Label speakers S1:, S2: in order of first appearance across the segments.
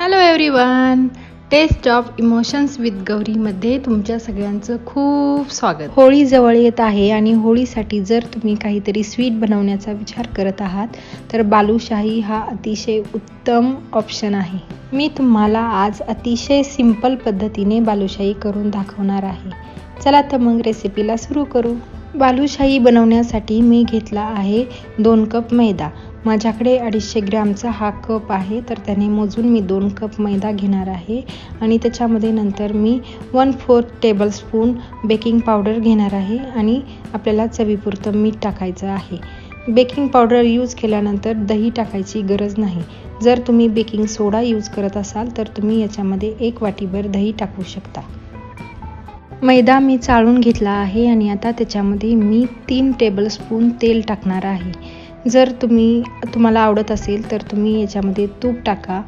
S1: Hello everyone taste of emotions with गौरीमध्ये तुमच्या सगळ्यांचं खूप स्वागत. होळी जवळ येत आहे आणि होळीसाठी जर तुम्ही काहीतरी स्वीट बनवण्याचा विचार करत आहात तर बालुशाही हा अतिशय उत्तम ऑप्शन आहे. मी तुम्हाला आज अतिशय सिंपल पद्धतीने बालुशाही करून दाखवणार आहे. चला तर मग रेसिपीला सुरू करू. बालुशाही बनवण्यासाठी मी घेतला आहे दोन कप मैदा. माझ्याकडे अडीचशे ग्रॅमचा हा कप आहे तर त्याने मोजून मी दोन कप मैदा घेणार आहे. आणि त्याच्यामध्ये नंतर मी one fourth tablespoon baking powder घेणार आहे आणि आपल्याला चवीपुरतं मीठ टाकायचं आहे. बेकिंग पावडर यूज केल्यानंतर दही टाकायची गरज नाही. जर तुम्ही बेकिंग सोडा यूज करत असाल तर तुम्ही याच्यामध्ये एक वाटीभर दही टाकू शकता. मैदा मी चाळून घेतला आहे आणि आता त्याच्यामध्ये मी तीन टेबलस्पून तेल टाकणार आहे. जर तुम्ही तुम्हाला आवडत असेल तर तुम्ही याच्यामध्ये तूप टाका.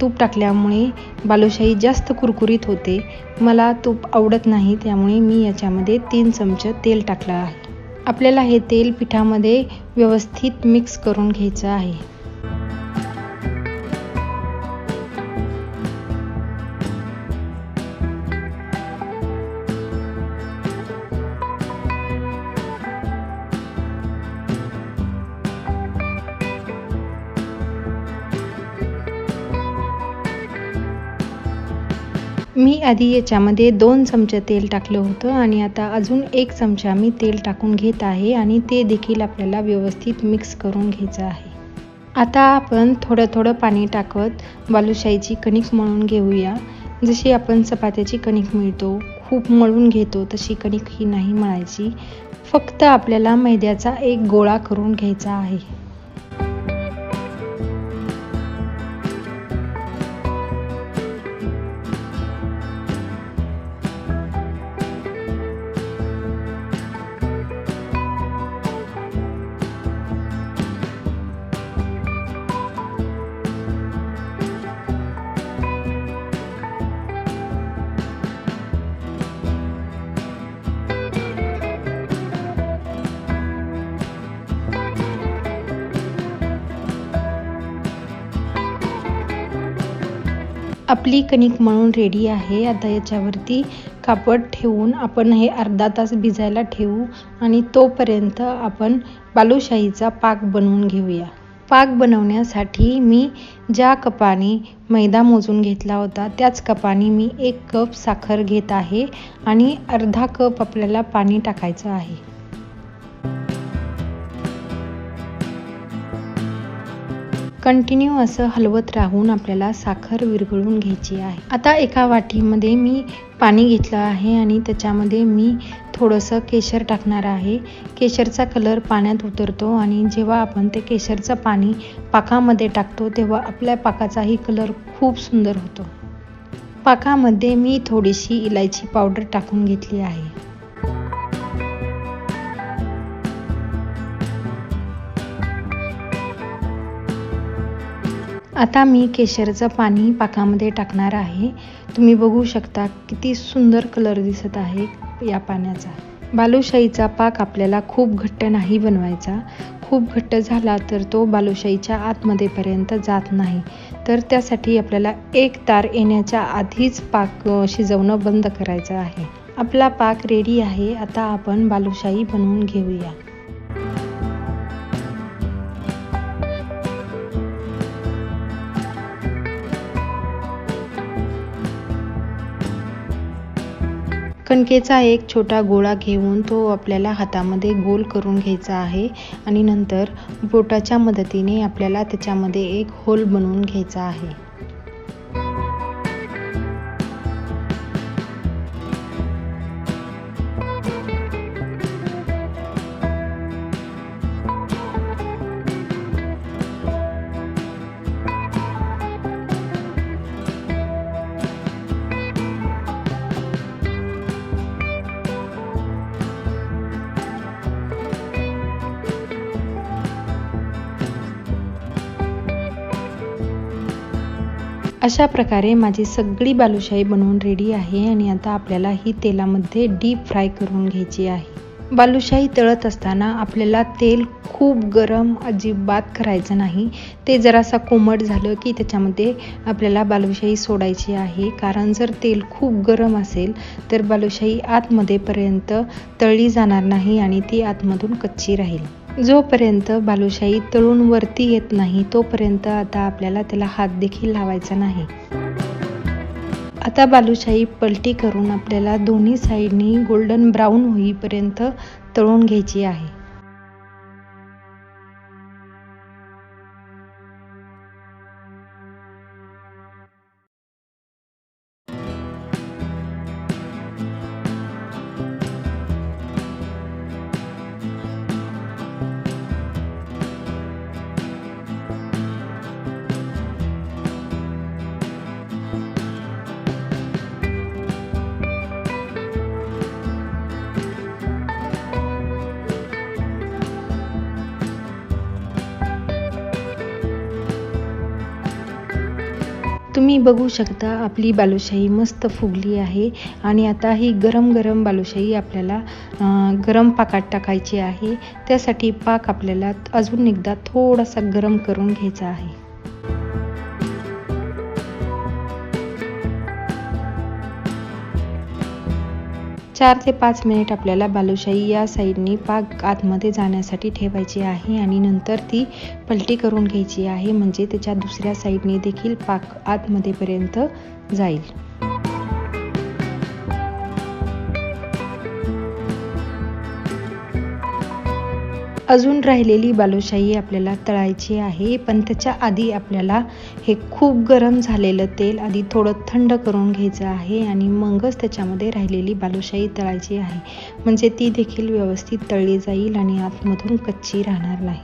S1: तूप टाकल्यामुळे बालुशाही जास्त कुरकुरीत होते. मला तूप आवडत नाही त्यामुळे मी याच्यामध्ये तीन चमचे तेल टाकलं आहे. आपल्याला हे तेल पिठामध्ये व्यवस्थित मिक्स करून घ्यायचं आहे. मी आधी याच्यामध्ये दोन चमचे तेल टाकलं होतं आणि आता अजून एक चमचा मी तेल टाकून घेत आहे आणि ते देखील आपल्याला व्यवस्थित मिक्स करून घ्यायचं आहे. आता आपण थोडं थोडं पाणी टाकत बालुशाहीची कणिक मळून घेऊया. जशी आपण चपात्याची कणिक मिळतो खूप मळून घेतो तशी कणिक ही नाही मळायची. फक्त आपल्याला मैद्याचा एक गोळा करून घ्यायचा आहे. आपली कणिक म्हणून रेडी आहे. आता याच्यावरती कापड ठेवून आपण हे अर्धा तास भिजायला ठेवू आणि तोपर्यंत आपण बालुशाहीचा पाक बनवून घेऊया. पाक बनवण्यासाठी मी ज्या कपाने मैदा मोजून घेतला होता त्याच कपाने मी एक कप साखर घेत आहे आणि अर्धा कप आपल्याला पाणी टाकायचं आहे. कंटिन्यू असं हलवत राहून आपल्याला साखर विरघळून घ्यायची आहे. आता एका वाटीमध्ये मी पाणी घेतलं आहे आणि त्याच्यामध्ये मी थोडंसं केशर टाकणार आहे. केशरचा कलर पाण्यात उतरतो आणि जेव्हा आपण ते केशरचं पाणी पाकामध्ये टाकतो तेव्हा आपल्या पाकाचाही कलर खूप सुंदर होतो. पाकामध्ये मी थोडीशी इलायची पावडर टाकून घेतली आहे. आता मी केशरचं पाणी पाकामध्ये टाकणार आहे. तुम्ही बघू शकता किती सुंदर कलर दिसत आहे या पाण्याचा. बालुशाहीचा पाक आपल्याला खूप घट्ट नाही बनवायचा. खूप घट्ट झाला तर तो बालुशाहीच्या आतमध्येपर्यंत जात नाही. तर त्यासाठी आपल्याला एक तार येण्याच्या आधीच पाक शिजवणं बंद करायचं आहे. आपला पाक रेडी आहे. आता आपण बालुशाही बनवून घेऊया. कणकेचा एक छोटा गोळा घेऊन तो आपल्याला हातामध्ये गोल करून घ्यायचा आहे आणि नंतर बोटाच्या मदतीने आपल्याला त्याच्यामध्ये एक होल बनवून घ्यायचा आहे. अशा प्रकारे माझी सगळी बालुशाही बनवून रेडी आहे आणि आता आपल्याला ही तेलामध्ये डीप फ्राय करून घ्यायची आहे. बालुशाही तळत असताना आपल्याला तेल खूप गरम अजिबात करायचं नाही. ते जरासा कोमट झालं की त्याच्यामध्ये आपल्याला बालुशाही सोडायची आहे. कारण जर तेल खूप गरम असेल तर बालुशाही आतमध्येपर्यंत तळली जाणार नाही आणि ती आतमधून कच्ची राहील. जोपर्यंत बालुशाही तळून वरती येत नाही तोपर्यंत आता आपल्याला त्याला हात देखील लावायचा नाही. आता बालुशाही पलटी करून आपल्याला दोन्ही साईडनी गोल्डन ब्राऊन होईपर्यंत तळून घ्यायची आहे. तुम्ही बघू शकता आपली बालुशाही मस्त फुगली आहे. आणि आता ही गरम गरम बालुशाही आपल्याला गरम पाकात टाकायची आहे. त्यासाठी पाक आपल्याला अजून एकदा थोडासा गरम करून घ्यायचा आहे. चार ते पाच मिनिट आपल्याला बालुशाही या साईडनी पाक आतमध्ये जाण्यासाठी ठेवायची आहे आणि नंतर ती पलटी करून घ्यायची आहे. म्हणजे त्याच्या दुसऱ्या साईडने देखील पाक आतमध्येपर्यंत जाईल. अजून राहिलेली बालुशाही आपल्याला तळायची आहे पण त्याच्या आधी आपल्याला हे खूप गरम झालेलं तेल आधी थोडं थंड करून घ्यायचं आहे आणि मगच त्याच्यामध्ये राहिलेली बालुशाही तळायची आहे. म्हणजे ती देखील व्यवस्थित तळली जाईल आणि आतमधून कच्ची राहणार नाही.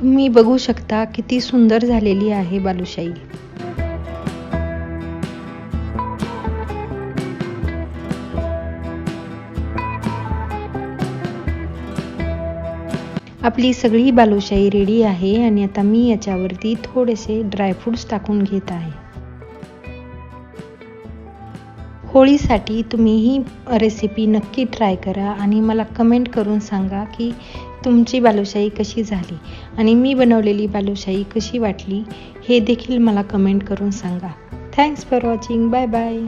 S1: तुम्ही बघू शकता किती सुंदर झालेली आहे बालुशाही. आपली सगळी बालुशाही रेडी आहे आणि आता मी याच्यावरती थोडेसे ड्रायफ्रूट्स टाकून घेत आहे. होळीसाठी तुम्ही ही रेसिपी नक्की ट्राय करा आणि मला कमेंट करून सांगा की तुमची बालुशाही कशी झाली आणि मी बनवलेली बालुशाही कशी वाटली हे देखील मला कमेंट करून सांगा. Thanks for watching bye bye